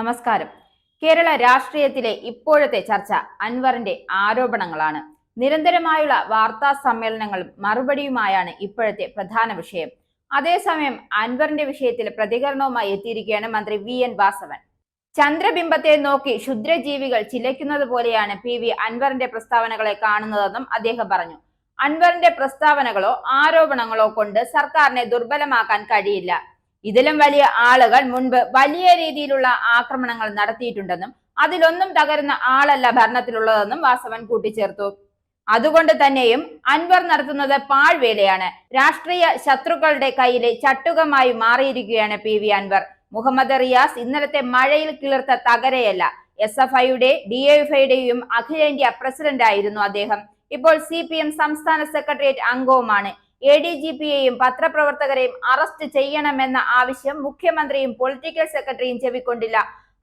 നമസ്കാരം. കേരള രാഷ്ട്രീയത്തിലെ ഇപ്പോഴത്തെ ചർച്ച അൻവറിന്റെ ആരോപണങ്ങളാണ്. നിരന്തരമായുള്ള വാർത്താ സമ്മേളനങ്ങളും മറുപടിയുമായാണ് ഇപ്പോഴത്തെ പ്രധാന വിഷയം. അതേസമയം അൻവറിന്റെ വിഷയത്തിൽ പ്രതികരണവുമായി എത്തിയിരിക്കുകയാണ് മന്ത്രി വി. എൻ. വാസവൻ. ചന്ദ്രബിംബത്തെ നോക്കി ക്ഷുദ്രജീവികൾ ചിലയ്ക്കുന്നത് പോലെയാണ് പി. വി. അൻവറിന്റെ പ്രസ്താവനകളെ കാണുന്നതെന്നും അദ്ദേഹം പറഞ്ഞു. അൻവറിന്റെ പ്രസ്താവനകളോ ആരോപണങ്ങളോ കൊണ്ട് സർക്കാരിനെ ദുർബലമാക്കാൻ കഴിയില്ല. ഇതിലും വലിയ ആളുകൾ മുൻപ് വലിയ രീതിയിലുള്ള ആക്രമണങ്ങൾ നടത്തിയിട്ടുണ്ടെന്നും അതിലൊന്നും തകരുന്ന ആളല്ല ഭരണത്തിലുള്ളതെന്നും വാസവൻ കൂട്ടിച്ചേർത്തു. അതുകൊണ്ട് തന്നെയും അൻവർ നടത്തുന്നത് പാഴ്വേലയാണ്. രാഷ്ട്രീയ ശത്രുക്കളുടെ കയ്യിലെ ചട്ടുകമായി മാറിയിരിക്കുകയാണ് പി വി അൻവർ. മുഹമ്മദ് റിയാസ് ഇന്നലത്തെ മഴയിൽ കിളിർത്ത തകരയല്ല. എസ് എഫ് ഐയുടെ ഡി എഫ് ഐയുടെയും അഖിലേന്ത്യാ പ്രസിഡന്റ് ആയിരുന്നു അദ്ദേഹം. ഇപ്പോൾ സി പി എം സംസ്ഥാന സെക്രട്ടേറിയറ്റ് അംഗവുമാണ്. എ ഡി ജി പിയെയും പത്രപ്രവർത്തകരെയും അറസ്റ്റ് ചെയ്യണമെന്ന ആവശ്യം മുഖ്യമന്ത്രിയും പൊളിറ്റിക്കൽ സെക്രട്ടറിയും ചെവിക്കൊണ്ടില്ല.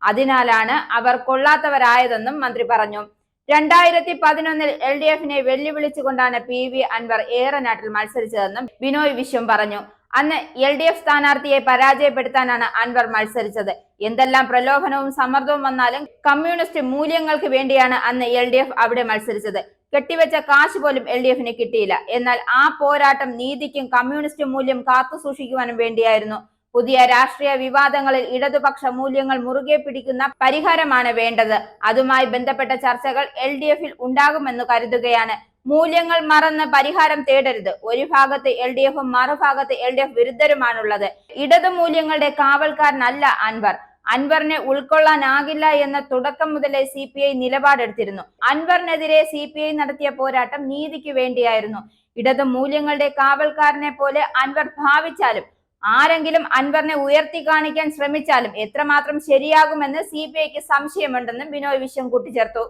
അതിനാലാണ് അവർ കൊള്ളാത്തവരായതെന്നും മന്ത്രി പറഞ്ഞു. രണ്ടായിരത്തി പതിനൊന്നിൽ എൽ ഡി എഫിനെ വെല്ലുവിളിച്ചുകൊണ്ടാണ് പി വി അൻവർ ഏറനാട്ടിൽ മത്സരിച്ചതെന്നും ബിനോയ് വിശ്വം പറഞ്ഞു. അന്ന് എൽ ഡി എഫ് സ്ഥാനാർത്ഥിയെ പരാജയപ്പെടുത്താനാണ് അൻവർ മത്സരിച്ചത്. എന്തെല്ലാം പ്രലോഭനവും സമ്മർദ്ദവും വന്നാലും കമ്മ്യൂണിസ്റ്റ് മൂല്യങ്ങൾക്ക് വേണ്ടിയാണ് അന്ന് എൽ ഡി എഫ് അവിടെ മത്സരിച്ചത്. കെട്ടിവെച്ച കാശ് പോലും എൽ ഡി എഫിന് കിട്ടിയില്ല. എന്നാൽ ആ പോരാട്ടം നീതിക്കും കമ്മ്യൂണിസ്റ്റ് മൂല്യം കാത്തു സൂക്ഷിക്കുവാനും വേണ്ടിയായിരുന്നു. പുതിയ രാഷ്ട്രീയ വിവാദങ്ങളിൽ ഇടതുപക്ഷ മൂല്യങ്ങൾ മുറുകെ പിടിക്കുന്ന പരിഹാരമാണ് വേണ്ടത്. അതുമായി ബന്ധപ്പെട്ട ചർച്ചകൾ എൽ ഡി എഫിൽ ഉണ്ടാകുമെന്ന് കരുതുകയാണ്. മൂല്യങ്ങൾ മറന്ന് പരിഹാരം തേടരുത്. ഒരു ഭാഗത്ത് എൽ ഡി എഫും മറുഭാഗത്ത് എൽ ഡി എഫ് വിരുദ്ധരുമാണുള്ളത്. ഇടതു മൂല്യങ്ങളുടെ കാവൽക്കാരനല്ല അൻവർ. അൻവറിനെ ഉൾക്കൊള്ളാനാകില്ല എന്ന തുടക്കം മുതലേ സി പി ഐ നിലപാടെടുത്തിരുന്നു. അൻവറിനെതിരെ സി പി ഐ നടത്തിയ പോരാട്ടം നീതിക്ക് വേണ്ടിയായിരുന്നു. ഇടതു മൂല്യങ്ങളുടെ കാവൽക്കാരനെ പോലെ അൻവർ ഭാവിച്ചാലും ആരെങ്കിലും അൻവറിനെ ഉയർത്തി കാണിക്കാൻ ശ്രമിച്ചാലും എത്രമാത്രം ശരിയാകുമെന്ന് സി പി ഐക്ക് സംശയമുണ്ടെന്നും ബിനോയ് വിശ്വം കൂട്ടിച്ചേർത്തു.